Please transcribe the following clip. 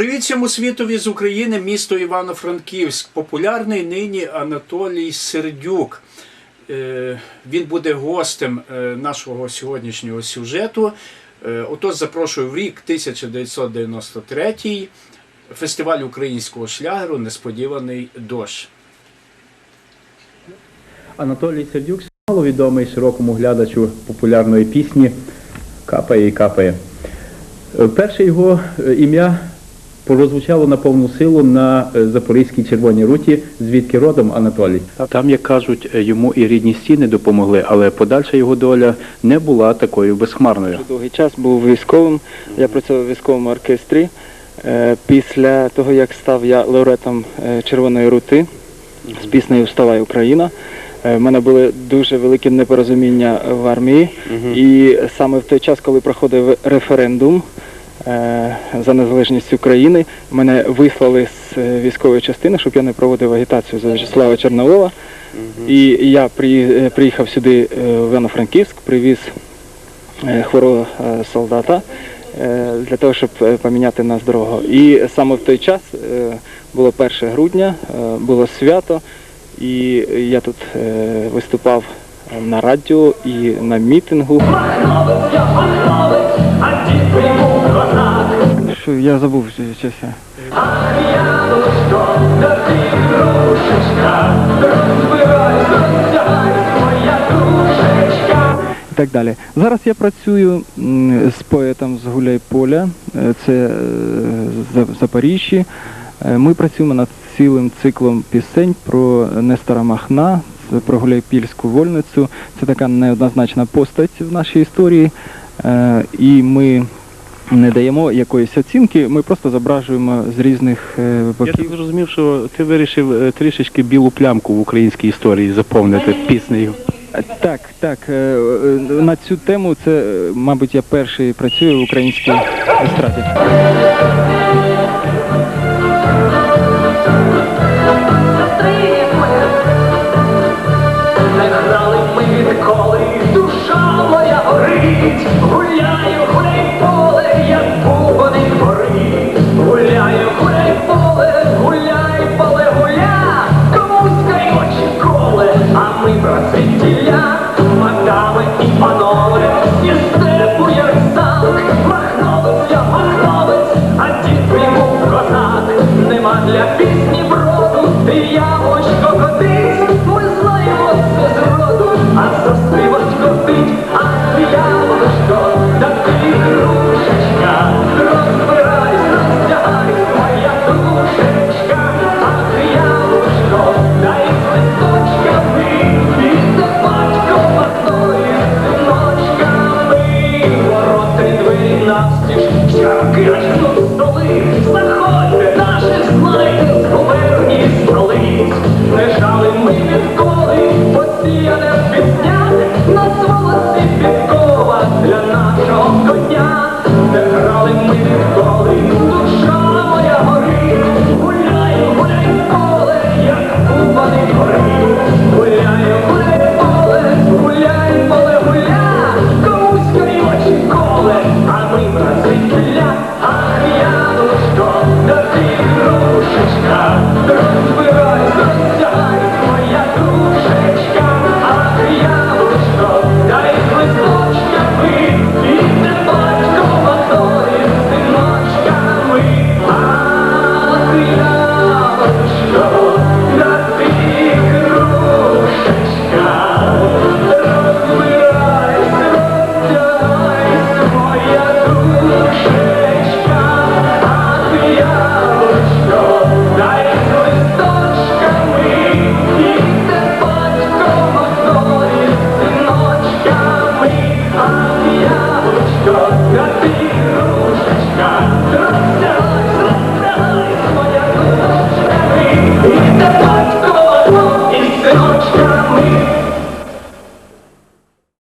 Привіт всьому світові з України, місто Івано-Франківськ. Популярний нині Анатолій Сердюк. Е, Він буде гостем е, нашого сьогоднішнього сюжету. Е, Отож, запрошую в рік 1993 фестиваль українського шлягеру Несподіваний дощ. Анатолій Сердюк маловідомий широкому глядачу популярної пісні Капає і капає. Перше його ім'я прозвучало на повну силу на е, Запорізькій Червоній руті, звідки родом Анатолій. Там, як кажуть, е, йому і рідні стіни допомогли, але подальша його доля не була такою безхмарною. Довгий час був військовим. Я працював в військовому оркестрі. Е, Після того, як став я лауреатом е, Червоної рути з піснею Вставай Україна. В мене були дуже великі непорозуміння в армії. І саме в той час, коли проходив референдум за незалежність України, мене вислали з е, військової частини, щоб я не проводив агітацію за В'ячеслава Чорновола. І я е, приїхав сюди е, в Івано-Франківськ, привіз е, хворого е, солдата е, для того, щоб е, поміняти нас дорогу. І саме в той час е, було 1 грудня, е, було свято, і я тут е, виступав на радіо і на мітингу. Що я забув чесно. і так далі. Зараз я працюю з поетом з Гуляйполя, е, це е, Запоріжжі. Е, Ми працюємо над цілим циклом пісень про Нестора Махна, про Гуляйпільську вольницю. Це така неоднозначна постать в нашій історії. І ми не даємо якоїсь оцінки, ми просто зображуємо з різних боків. Я так зрозумів, що ти вирішив е, трішечки білу плямку в українській історії заповнити піснею. Так, так. е, е, На цю тему це, е, мабуть, я перший працюю в українській естраді. Я